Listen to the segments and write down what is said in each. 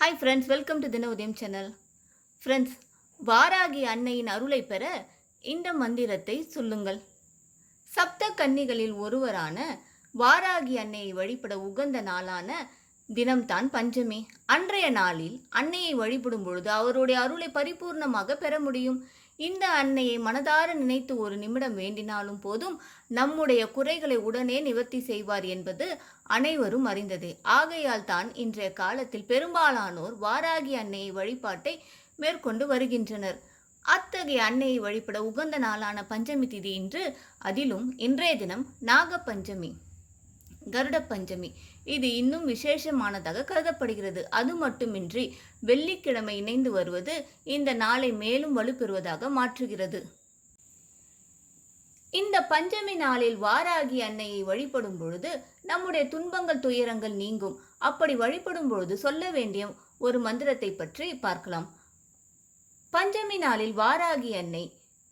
Hi friends welcome to தின உதயம் channel friends Varahi அன்னையின் அருளை பெற இந்த மந்திரத்தை சொல்லுங்கள். சப்த கன்னிகளில் ஒருவரான வாராகி அன்னையை வழிபட உகந்த நாளான தினம்தான் பஞ்சமி. அன்றைய நாளில் அன்னையை வழிபடும் பொழுது அவருடைய அருளை பரிபூர்ணமாக பெற முடியும். இந்த அன்னையை மனதார நினைத்து ஒரு நிமிடம் வேண்டினாலும் போதும் நம்முடைய குறைகளை உடனே நிவர்த்தி செய்வார் என்பது அனைவரும் அறிந்தது. ஆகையால் தான் இன்றைய காலத்தில் பெரும்பாலானோர் வாராகி அன்னையை வழிபாட்டை மேற்கொண்டு வருகின்றனர். அத்தகைய அன்னையை வழிபட உகந்த நாளான பஞ்சமி திதி இன்று அதிலும் இன்றைய தினம் நாகப்பஞ்சமி. கருட பஞ்சமி இது இன்னும் விசேஷமானதாக கருதப்படுகிறது. அது மட்டுமின்றி வெள்ளிக்கிழமை இணைந்து வருவது இந்த நாளை மேலும் வலுப்பெறுவதாக மாற்றுகிறது. இந்த பஞ்சமி நாளில் வாராகி அன்னையை வழிபடும் பொழுது நம்முடைய துன்பங்கள் துயரங்கள் நீங்கும். அப்படி வழிபடும் பொழுது சொல்ல வேண்டிய ஒரு மந்திரத்தை பற்றி பார்க்கலாம். பஞ்சமி நாளில் வாராகி அன்னை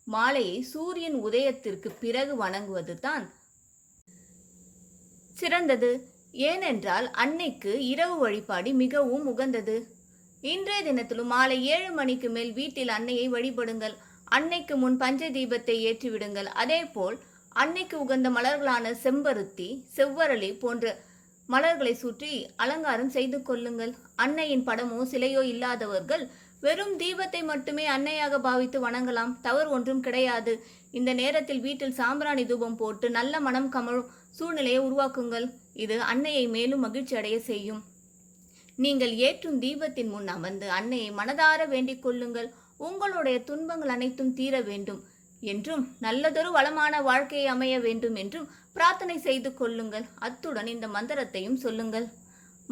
மாலையை சூரியன் உதயத்திற்கு பிறகு வணங்குவது தான் சிறந்தது. ஏனென்றால் அன்னைக்கு இரவு வழிபாடு மிகவும் உகந்தது. இன்றைய தினத்திலும் மாலை ஏழு மணிக்கு மேல் வீட்டில் அன்னையை வழிபடுங்கள். அன்னைக்கு முன் பஞ்ச தீபத்தை ஏற்றிவிடுங்கள். அதேபோல் அன்னைக்கு உகந்த மலர்களான செம்பருத்தி செவ்வரளி போன்ற மலர்களை சுற்றி அலங்காரம் செய்து கொள்ளுங்கள். அன்னையின் படமோ சிலையோ இல்லாதவர்கள் வெறும் தீபத்தை மட்டுமே அன்னையாக பாவித்து வணங்கலாம். தவறு ஒன்றும் கிடையாது. இந்த நேரத்தில் வீட்டில் சாம்பிராணி தூபம் போட்டு நல்ல மனம் கமழும் சூழ்நிலையை உருவாக்குங்கள். இது அன்னையை மேலும் மகிழ்ச்சி அடைய செய்யும். நீங்கள் ஏற்றும் தீபத்தின் முன் அமர்ந்து அன்னையை மனதார வேண்டிக் கொள்ளுங்கள். உங்களுடைய துன்பங்கள் அனைத்தும் தீர வேண்டும். என்றும் நல்லதொரு வளமான வாழ்க்கையை அமைய வேண்டும் என்றும் பிரார்த்தனை செய்து கொள்ளுங்கள். அத்துடன் இந்த மந்திரத்தையும் சொல்லுங்கள்.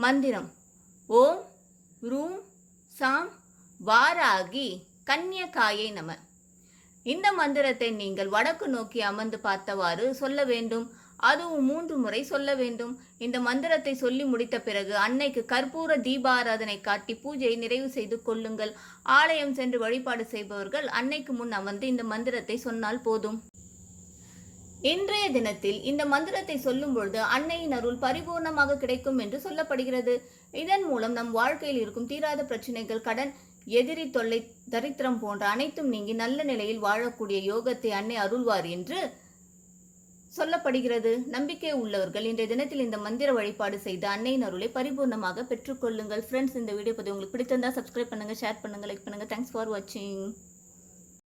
மந்திரம். ஓம் ரூம் சாம் வாராகி கன்யகாயை நம. இந்த மந்திரத்தை நீங்கள் வடக்கு நோக்கி அமர்ந்து பார்த்தவாறு சொல்ல வேண்டும். அதுவும் மூன்று முறை சொல்ல வேண்டும். இந்த மந்திரத்தை சொல்லி முடித்த பிறகு அன்னைக்கு கற்பூர தீபாராதனை காட்டி பூஜையை நிறைவு செய்து கொள்ளுங்கள். ஆலயம் சென்று வழிபாடு செய்பவர்கள் அன்னைக்கு முன் அமர்ந்து இந்த மந்திரத்தை சொன்னால் போதும். இன்றைய தினத்தில் இந்த மந்திரத்தை சொல்லும் பொழுது அன்னையின் அருள் பரிபூர்ணமாக கிடைக்கும் என்று சொல்லப்படுகிறது. இதன் மூலம் நம் வாழ்க்கையில் இருக்கும் தீராத பிரச்சனைகள் கடன் எதிரி தொல்லை தரித்திரம் போன்ற அனைத்தும் நீங்கி நல்ல நிலையில் வாழக்கூடிய யோகத்தை அன்னை அருள்வார் என்று சொல்லப்படுகிறது. நம்பிக்கை உள்ளவர்கள் இன்றைய தினத்தில் இந்த மந்திர வழிபாடு செய்து அன்னையின் அருளை பரிபூர்ணமாக பெற்றுக்கொள்ளுங்கள். ஃப்ரெண்ட்ஸ் இந்த வீடியோ பற்றி உங்களுக்கு பிடித்திருந்தா சப்ஸ்கிரைப் பண்ணுங்கள் ஷேர் பண்ணுங்கள் லைக் பண்ணுங்க. தேங்க்ஸ் ஃபார் வாட்சிங்